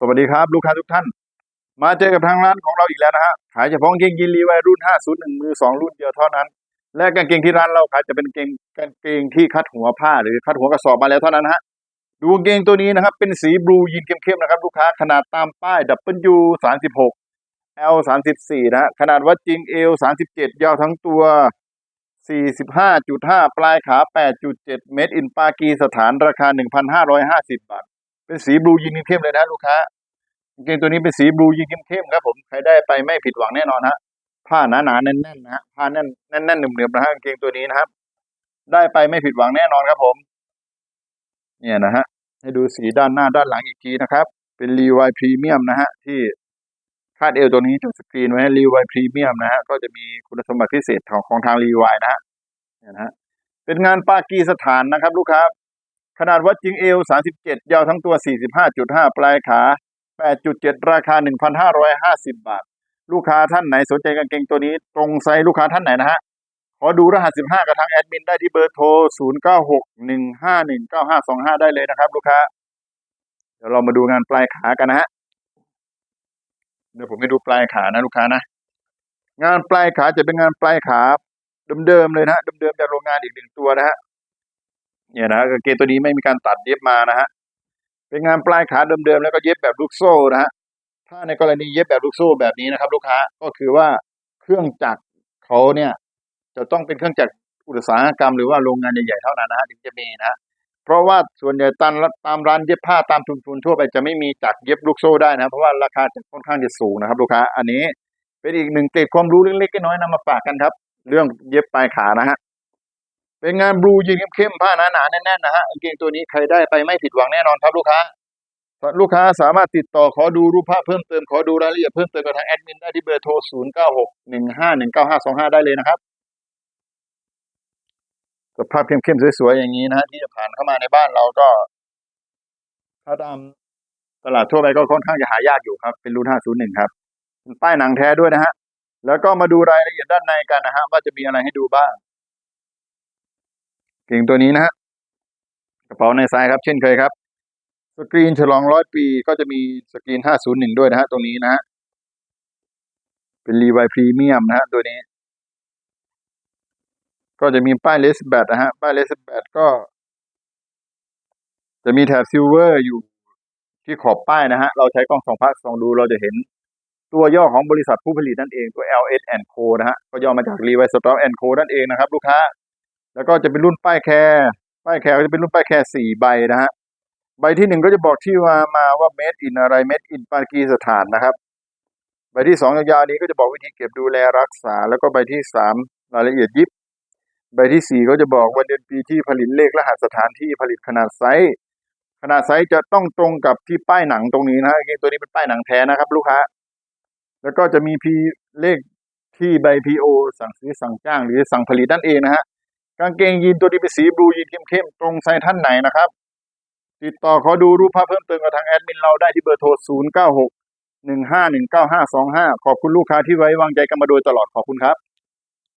สวัสดีครับ ลูกค้าทุกท่าน มาเจอกับทางร้านของเราอีกแล้วนะฮะขายเฉพาะกางเกงยีนรีไวรุ่น 501 มือ 2 รุ่นเดียวเท่านั้น และกางเกงที่ร้านเราขายจะเป็นกางเกงกางเกงที่คัดหัวผ้าหรือคัดหัวกระสอบมาแล้วเท่านั้นฮะดูกางเกงตัวนี้นะครับ เป็นสีบลูยีนเข้มๆนะครับลูกค้าขนาดตามป้าย W 36 L 34นะฮะขนาดวัดจริง L 37 ยาวทั้งตัว 45.5 ปลายขา 8.7 เมตร อินปากีสถานราคา 1,550 บาท เป็นสีบลูยีนเข้มเลยนะลูกค้ากางเกงตัวนี้เป็นสีบลูยีนเข้มครับผมใครได้ไปไม่ผิดหวังแน่นอนฮะผ้าหนาๆแน่นๆนะฮะผ้าแน่นแน่นๆหนึบๆนะฮะกางเกงตัวนี้นะครับ ได้ไปไม่ผิดหวังแน่นอนครับผม เนี่ยนะฮะให้ดูสีด้านหน้าด้านหลังอีกทีนะครับ เป็นรีวายพรีเมียมนะฮะที่คาดเอวตัวนี้จุดสกรีนไว้รีวายพรีเมียมนะฮะก็จะมีคุณสมบัติพิเศษของของทางรีวายนะฮะเนี่ยนะฮะเป็นงานปากีสถานนะครับ ลูกค้า ขนาดวัดจริงเอว 37 ยาวทั้งตัว 45.5 ปลายขา 8.7 ราคา 1,550 บาท ลูกค้าท่านไหนสนใจกางเกงตัวนี้ ตรงไซส์ลูกค้าท่านไหนนะฮะ ขอดูรหัส 15 กับทางแอดมินได้ที่เบอร์โทร 0961519525 ได้เลยนะครับลูกค้า เดี๋ยวเรามาดูงานปลายขากันนะฮะ เดี๋ยวผมให้ดูปลายขานะลูกค้านะ งานปลายขาจะเป็นงานปลายขาเดิมๆเลยนะฮะเดิมๆจากโรงงานอีกหนึ่งตัวนะฮะ เนี่ยนะกางเกงตัวนี้ไม่มีการตัดเย็บมานะฮะเป็นงานปลายขาเดิมๆแล้วก็เย็บแบบลูกโซ่นะฮะถ้าในกรณีเย็บแบบลูกโซ่แบบนี้นะครับ ลูกค้าก็คือว่าเครื่องจักรเขาเนี่ยจะต้องเป็นเครื่องจักรอุตสาหกรรมหรือว่าโรงงานใหญ่ๆเท่านั้นนะฮะถึงจะมีนะฮะเพราะว่าส่วนใหญ่ตามตามร้านเย็บผ้าตามทุนๆทั่วไปจะไม่มีจักรเย็บลูกโซ่ได้นะเพราะว่าราคาจะค่อนข้างจะสูงนะครับ ลูกค้า อันนี้เป็นอีกหนึ่งเกร็ดความรู้เล็กๆน้อยๆนำมาฝากกันครับ เรื่องเย็บปลายขานะฮะ เป็นงานบลูยีนเข้มๆผ้าหนาๆแน่นๆนะฮะกางเกงตัวนี้ใครได้ไปไม่ผิดหวังแน่นอนครับลูกค้า ลูกค้าสามารถติดต่อขอดูรูปภาพเพิ่มเติมขอดูรายละเอียดเพิ่มเติมกับทางแอดมินได้ที่เบอร์โทร 0 9 6 1 5 1 9 5 2 5 ได้เลยนะครับสภาพเข้มๆสวยๆอย่างนี้นะฮะที่จะผ่านเข้ามาในบ้านเราก็ถ้าตามตลาดทั่วไปก็ค่อนข้างจะหายากอยู่ครับ เป็นรุ่น 501 ครับเป็นป้ายหนังแท้ด้วยนะฮะแล้วก็มาดูรายละเอียดด้านในกันนะฮะว่าจะมีอะไรให้ดูบ้าง ก่งตัวนี้นะฮะกระเป๋าในซ้ายครับ เช่นเคยครับ สกรีนฉลองร้อยปีก็จะมีสกรีน501ด้วยนะฮะตรงนี้นะฮะเป็นรีไวพรีเมียมนะฮะตัวนี้ ก็จะมีป้ายเลสแบตนะฮะป้ายเลสแบตก็ จะมีแถบซิลเวอร์อยู่ที่ขอบป้ายนะฮะ เราใช้กล้องส่องพักส่องดูเราจะเห็นตัวย่อของบริษัทผู้ผลิตนั่นเองตัว LS Co นะฮะ ก็ย่อมาจาก Levi Strauss Co นั่นเองนะครับ ลูกค้า แล้วก็จะเป็นรุ่นป้ายแคร์ป้ายแคร์ก็จะเป็นรุ่นป้ายแคร์สี่ใบนะฮะใบที่หนึ่งก็จะบอกที่ว่ามาว่า made in อะไร made in ปากีสถานนะครับ ใบที่สองยาวๆนี้ก็จะบอกวิธีเก็บดูแลรักษา แล้วก็ใบที่สามรายละเอียดยิบ ใบที่สี่ก็จะบอกวันเดือนปีที่ผลิตเลขรหัสสถานที่ผลิตขนาดไซส์ขนาดไซส์จะต้องตรงกับที่ป้ายหนังตรงนี้นะฮะตัวนี้เป็นป้ายหนังแท้นะครับ ลูกค้า แล้วก็จะมีพีเลขที่ใบพีโอสั่งซื้อสั่งจ้างหรือสั่งผลิตนั่นเองนะฮะ กางเกงยีนตัวนี้เป็นสีบลูยีนเข้มๆตรงไซส์ท่านไหนนะครับ ติดต่อขอดูรูปภาพเพิ่มเติมกับทางแอดมินเราได้ที่เบอร์โทร 0 9 6 1 5 1 9 5 2 5 ขอบคุณลูกค้าที่ไว้วางใจกันมาโดยตลอดขอบคุณครับ